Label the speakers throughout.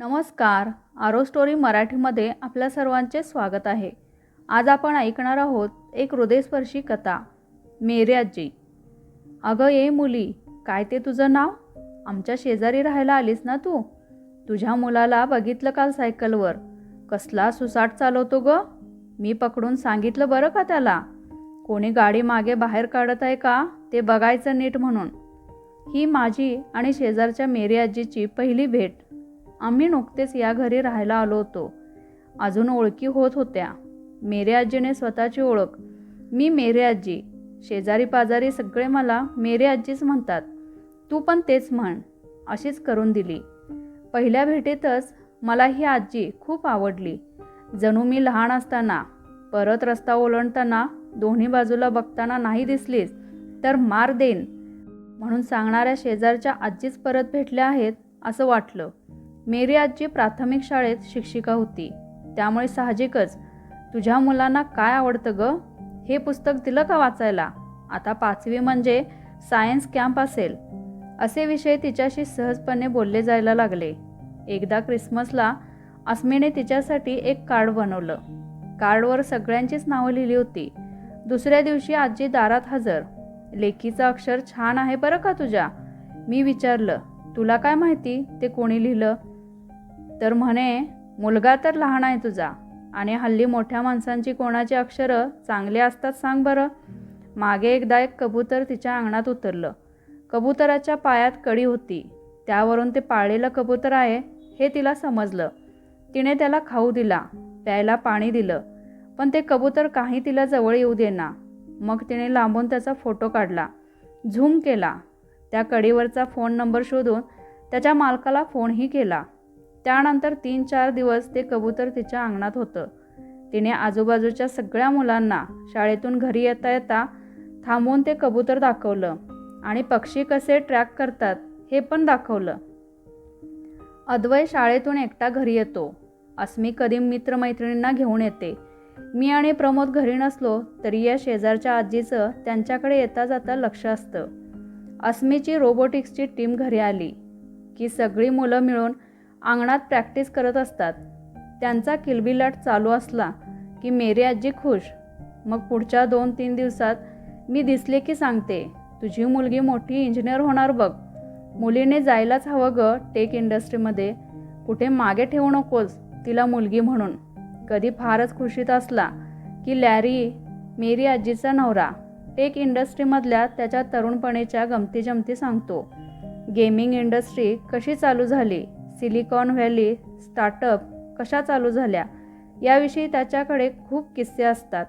Speaker 1: नमस्कार आरो स्टोरी मराठीमध्ये आपल्या सर्वांचे स्वागत आहे. आज आपण ऐकणार आहोत एक हृदयस्पर्शी कथा मेर्याजी अगं ये मुली काय ते तुझं नाव? आमच्या शेजारी राहायला आलीस ना तू? तुझ्या मुलाला बघितलं काल सायकलवर. कसला सुसाट चालवतो ग? मी पकडून सांगितलं बरं का त्याला? कोणी गाडी मागे बाहेर काढत आहे का? ते बघायचं नीट म्हणून. ही माझी आणि शेजारच्या मेरी आजीची पहिली भेट. आम्ही नुकतेच या घरी राहायला आलो होतो. अजून ओळखी होत होत्या. मेरे आजीने स्वतःची ओळख. मी मेरे आजी. शेजारी पाजारी सगळे मला मेरे आजीच म्हणतात. तू पण तेच म्हण अशीच करून दिली. पहिल्या भेटीतच मला ही आजी खूप आवडली. जणू मी लहान असताना परत रस्ता ओलांडताना दोन्ही बाजूला बघताना नाही दिसलीस तर मार देईन. म्हणून सांगणाऱ्या शेजारच्या आजीच परत भेटल्या आहेत असं वाटलं. मेरी आजी प्राथमिक शाळेत शिक्षिका होती. त्यामुळे साहजिकच तुझ्या मुलांना काय आवडतं ग? हे पुस्तक दिलं का वाचायला? आता पाचवी म्हणजे सायन्स कॅम्प असेल. असे विषय तिच्याशी सहजपणे बोलले जायला लागले. एकदा क्रिसमसला अस्मीने तिच्यासाठी एक कार्ड बनवलं. कार्डवर सगळ्यांचीच नावं लिहिली होती. दुसऱ्या दिवशी आजी दारात हजर. लेखीचं अक्षर छान आहे बरं का तुझ्या? मी विचारलं. तुला काय माहिती? ते कोणी लिहिलं? तर म्हणे मुलगा तर लहान आहे तुझा आणि हल्ली मोठ्या माणसांची कोणाची अक्षरं चांगली असतात सांग बरं. मागे एकदा एक कबूतर तिच्या अंगणात उतरलं. कबुतराच्या पायात कडी होती. त्यावरून ते पाळलेलं कबूतर आहे हे तिला समजलं. तिने त्याला खाऊ दिला प्यायला पाणी दिलं. पण ते कबूतर काही तिला जवळ येऊ देना. मग तिने लांबून त्याचा फोटो काढला. झूम केला. त्या कडीवरचा फोन नंबर शोधून त्याच्या मालकाला फोनही केला. त्यानंतर तीन चार दिवस ते कबूतर तिच्या अंगणात होतं. तिने आजूबाजूच्या सगळ्या मुलांना शाळेतून घरी येता येता थांबवून ते कबूतर दाखवलं आणि पक्षी कसे ट्रॅक करतात हे पण दाखवलं. अद्वय शाळेतून एकटा घरी येतो. अस्मी कधी मित्रमैत्रिणींना घेऊन येते. मी आणि प्रमोद घरी नसलो तरी या शेजारच्या आजीचं त्यांच्याकडे येता जाता लक्ष असतं. अस्मीची रोबोटिक्सची टीम घरी आली की सगळी मुलं मिळून अंगणात प्रॅक्टिस करत असतात. त्यांचा किलबिलाट चालू असला की मेरी आजी खुश. मग पुढच्या दोन तीन दिवसात मी दिसले की सांगते तुझी मुलगी मोठी इंजिनियर होणार बघ. मुलीने जायलाच हवं ग टेक इंडस्ट्रीमध्ये. कुठे मागे ठेवू नकोस तिला मुलगी म्हणून. कधी फारच खुशीत असला की लॅरी मेरी आजीचा नवरा. टेक इंडस्ट्रीमधल्या त्याच्या तरुणपणीच्या गमती जमती सांगतो. गेमिंग इंडस्ट्री कशी चालू झाली? सिलिकॉन व्हॅली स्टार्टअप कशा चालू झाल्या? याविषयी त्याच्याकडे खूप किस्से असतात.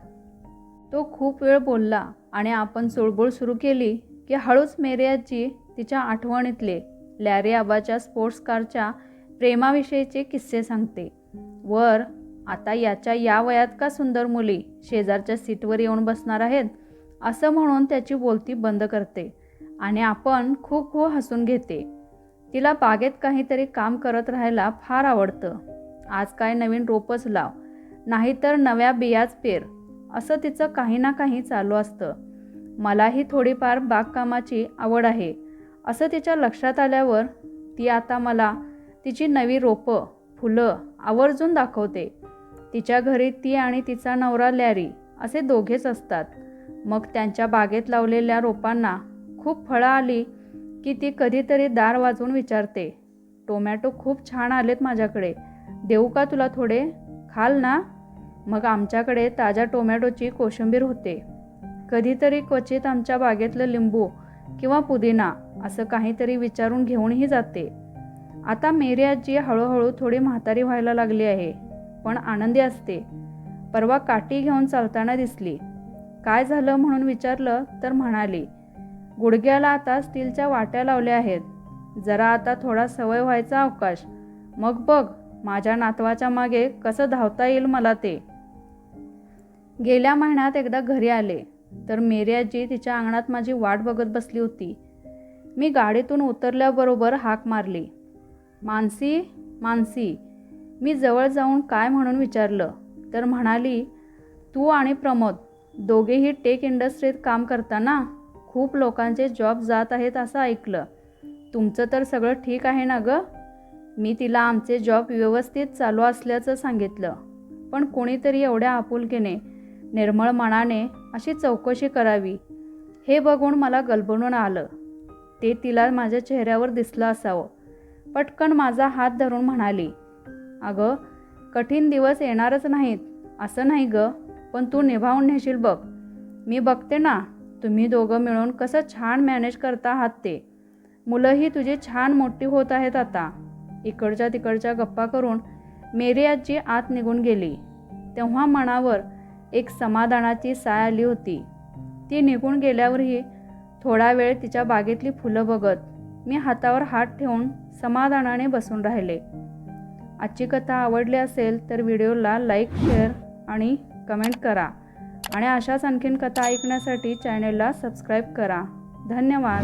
Speaker 1: तो खूप वेळ बोलला आणि आपण चुळबुळ सुरू केली की हळूच मेरियाची तिच्या आठवणीतले लॅरी आबाच्या स्पोर्ट्स कारच्या प्रेमाविषयीचे किस्से सांगते. वर आता याच्या या वयात का सुंदर मुली शेजारच्या सीटवर येऊन बसणार आहेत? असं म्हणून त्याची बोलती बंद करते आणि आपण खूप खूप हसून घेते. तिला बागेत काहीतरी काम करत राहायला फार आवडतं. आज काय नवीन रोपच लाव नाहीतर नव्या बियाच पेर असं तिचं काही ना काही चालू असतं. मलाही थोडीफार बागकामाची आवड आहे असं तिच्या लक्षात आल्यावर ती आता मला तिची नवी रोपं फुलं आवर्जून दाखवते. तिच्या घरी ती आणि तिचा नवरा लॅरी असे दोघेच असतात. मग त्यांच्या बागेत लावलेल्या रोपांना खूप फळं आली की ती कधीतरी दार वाजवून विचारते टोमॅटो खूप छान आलेत माझ्याकडे. देऊ का तुला थोडे? खाल ना. मग आमच्याकडे ताज्या टोमॅटोची कोशिंबीर होते. कधीतरी क्वचित आमच्या बागेतलं लिंबू किंवा पुदिना असं काहीतरी विचारून घेऊनही जाते. आता मेरी आजी हळूहळू थोडी म्हातारी व्हायला लागली आहे पण आनंदी असते. परवा काठी घेऊन चालताना दिसली. काय झालं म्हणून विचारलं तर म्हणाली गुडघ्याला आता स्टीलच्या वाट्या लावल्या आहेत. जरा आता थोडा सवय व्हायचा अवकाश. मग बघ माझ्या नातवाच्या मागे कसं धावता येईल मला ते. गेल्या महिन्यात एकदा घरी आले तर मेर्याजी तिच्या अंगणात माझी वाट बघत बसली होती. मी गाडीतून उतरल्याबरोबर हाक मारली. मानसी मानसी मी जवळ जाऊन काय म्हणून विचारलं? तर म्हणाली तू आणि प्रमोद दोघेही टेक इंडस्ट्रीत काम करताना खूप लोकांचे जॉब जात आहेत असं ऐकलं. तुमचं तर सगळं ठीक आहे ना गं? मी तिला आमचे जॉब व्यवस्थित चालू असल्याचं सांगितलं. पण कोणीतरी एवढ्या आपुलकीने निर्मळ मनाने अशी चौकशी करावी. हे बघून मला गलबणून आलं. ते तिला माझ्या चेहऱ्यावर दिसलं असावं. पटकन माझा हात धरून म्हणाली अगं कठीण दिवस येणारच नाहीत. असं नाही ग. पण तू निभावून नेशील बघ. मी बघते ना तुम्ही दोघं मिळून कसं छान मॅनेज करता आहात ते. मुलंही तुझी छान मोठी होत आहेत आता. इकडच्या तिकडच्या गप्पा करून मेरी आजी आत निघून गेली. तेव्हा मनावर एक समाधानाची साय आली होती. ती निघून गेल्यावरही थोडा वेळ तिच्या बागेतली फुलं बघत मी हातावर हात ठेवून समाधानाने बसून राहिले. आजची कथा आवडली असेल तर व्हिडिओला लाईक शेअर आणि कमेंट करा. आणि अशाच आणखीन कथा ऐकण्यासाठी चॅनेलला सबस्क्राईब करा. धन्यवाद.